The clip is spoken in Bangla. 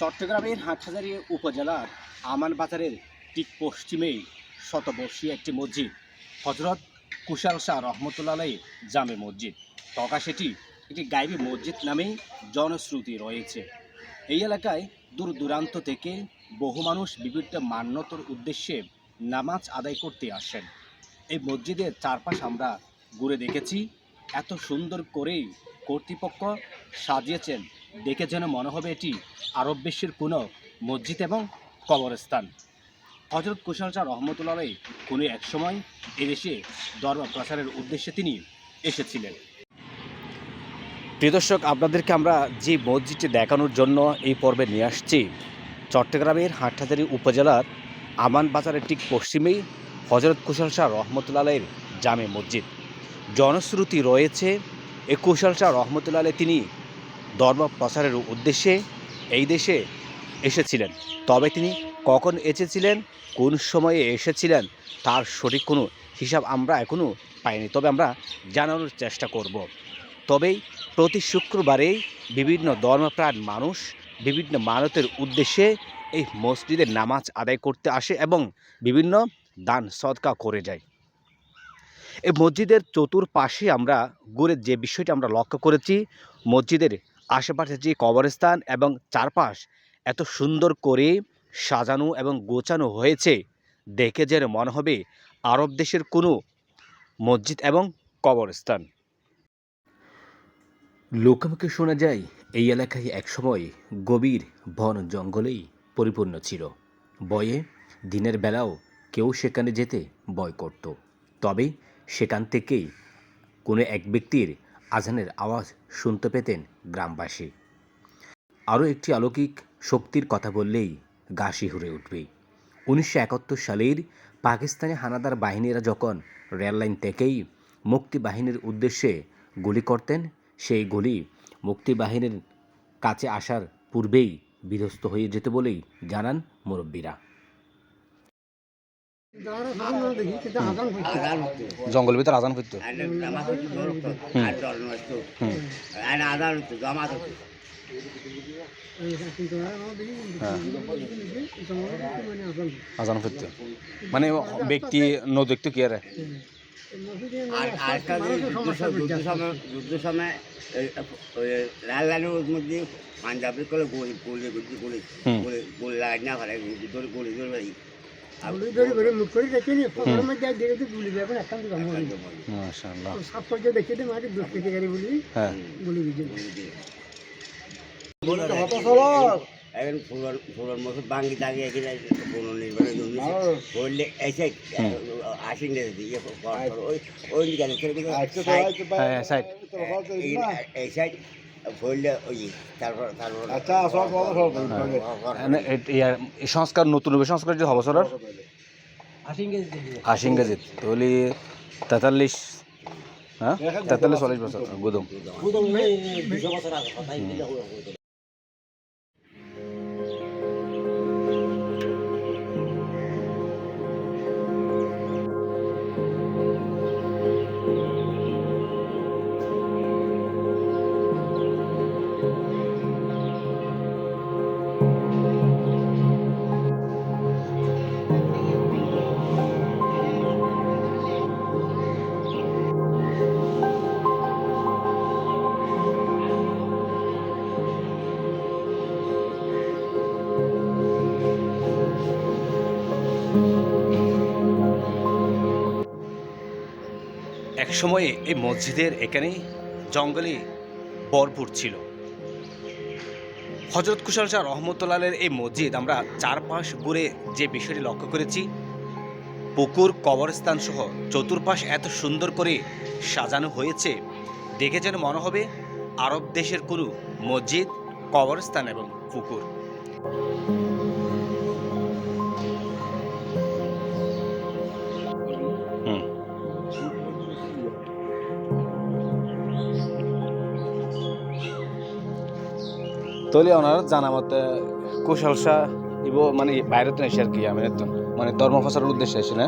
চট্টগ্রামের হাটহাজারী উপজেলার আমান বাজারের ঠিক পশ্চিমে শতবর্ষীয় একটি মসজিদ হজরত কুশাল শাহ রহমতুল্লাহ জামে মসজিদ। তকা সেটি একটি গাইবী মসজিদ নামেই জনশ্রুতি রয়েছে। এই এলাকায় দূর দূরান্ত থেকে বহু মানুষ বিভিন্ন মান্যতর উদ্দেশ্যে নামাজ আদায় করতে আসেন। এই মসজিদের চারপাশ আমরা ঘুরে দেখেছি। এত সুন্দর করেই কর্তৃপক্ষ সাজিয়েছেন দেখে যেন মনে হবে এটি আরব বিশ্বের কোনো মসজিদ এবং কবরস্থান। হজরত কুশাল শাহ রহমতুল্লাহ কোনো এক সময় এদেশে ধর্ম প্রচারের উদ্দেশ্যে তিনি এসেছিলেন। প্রিয় দর্শক, আপনাদেরকে আমরা যে মসজিদটি দেখানোর জন্য এই পর্বে নিয়ে আসছি, চট্টগ্রামের হাটহাজারী উপজেলার আমান বাজারের ঠিক পশ্চিমেই হজরত কুশাল শাহ রহমতুল্লাহের জামে মসজিদ। জনশ্রুতি রয়েছে, এ কুশাল শাহ রহমতুল্লাহ তিনি ধর্ম প্রচারের উদ্দেশ্যে এই দেশে এসেছিলেন। তবে তিনি কখন এসেছিলেন, কোন সময়ে এসেছিলেন, তার সঠিক কোনো হিসাব আমরা এখনও পাইনি। তবে আমরা জানানোর চেষ্টা করব। তবেই প্রতি শুক্রবারেই বিভিন্ন ধর্মপ্রাণ মানুষ বিভিন্ন মানতের উদ্দেশ্যে এই মসজিদে নামাজ আদায় করতে আসে এবং বিভিন্ন দান সদকা করে যায়। এই মসজিদের চতুর্পাশে আমরা ঘুরে যে বিষয়টি আমরা লক্ষ্য করেছি, মসজিদের আশেপাশে যে কবরস্থান এবং চারপাশ এত সুন্দর করে সাজানো এবং গোছানো হয়েছে, দেখে যেন মনে হবে আরব দেশের কোনো মসজিদ এবং কবরস্থান। লোকমুখে শোনা যায়, এই এলাকায় একসময় গভীর বন জঙ্গলেই পরিপূর্ণ ছিল। বয়ে দিনের বেলাও কেউ সেখানে যেতে ভয় করত। তবে সেখান থেকেই কোনো এক ব্যক্তির আজানের আওয়াজ শুনতে পেতেন গ্রামবাসী। আরও একটি অলৌকিক শক্তির কথা বললেই গা শিহুরে উঠবে। উনিশশো একাত্তর সালের পাকিস্তানি হানাদার বাহিনীরা যখন রেললাইন থেকেই মুক্তি বাহিনীর উদ্দেশ্যে গুলি করতেন, সেই গুলি মুক্তি বাহিনীর কাছে আসার পূর্বেই বিধ্বস্ত হয়ে যেত বলেই জানান মুরব্বীরা। জঙ্গলের ভিতরে আজান করতো আজান করতো মানে ব্যক্তি ন কি আরে? আর সময় যুদ্ধ সময় লাল লালের মধ্যে পাঞ্জাবি করে গুলি গুলি গুলি গুলি। গুলি গুলি লাগাই না গুলি ধরে বাড়ি ধরে ধরে মুখ করে দেখিনি ফোনের মধ্যে দেখে তো গুলি দেবে একখান তো গামো মাশাআল্লাহ। সাপ পর্যন্ত দেখে তো মারি দোষ পেতে গাড়ি বলি হ্যাঁ। গুলি দিছে গুলি দিয়ে এখন ফুলের ফুলের মতো বাঙ্গি দাগি এখানে কোনো নির্মাণের জন্য বললে এসে আসেন ইয়ে ওই ওই ছেড়ে দিকে। হ্যাঁ সাইড। এই সাইড। সংস্কার নতুন সংস্কার যদি যে সরার আশি ইংরেজিত। তাহলে তেতাল্লিশ হ্যাঁ? তেতাল্লিশ চল্লিশ বছর গুদম। এক সময়ে এই মসজিদের এখানে জঙ্গলে ভরপুর ছিল। হজরত কুশাল শাহ রহমতুল্লাহের এই মসজিদ আমরা চারপাশ ঘুরে যে বিষয়টি লক্ষ্য করেছি, পুকুর, কবরস্থান সহ চতুর্পাশ এত সুন্দর করে সাজানো হয়েছে, দেখে যেন মনে হবে আরব দেশের কোনো মসজিদ, কবরস্থান এবং পুকুর। তলে ওনার জানা মতে কুশল শাহ ইবো মানে বাইরে তো এসে আর কি আমি মানে ধর্ম প্রচারের উদ্দেশ্যে এসে না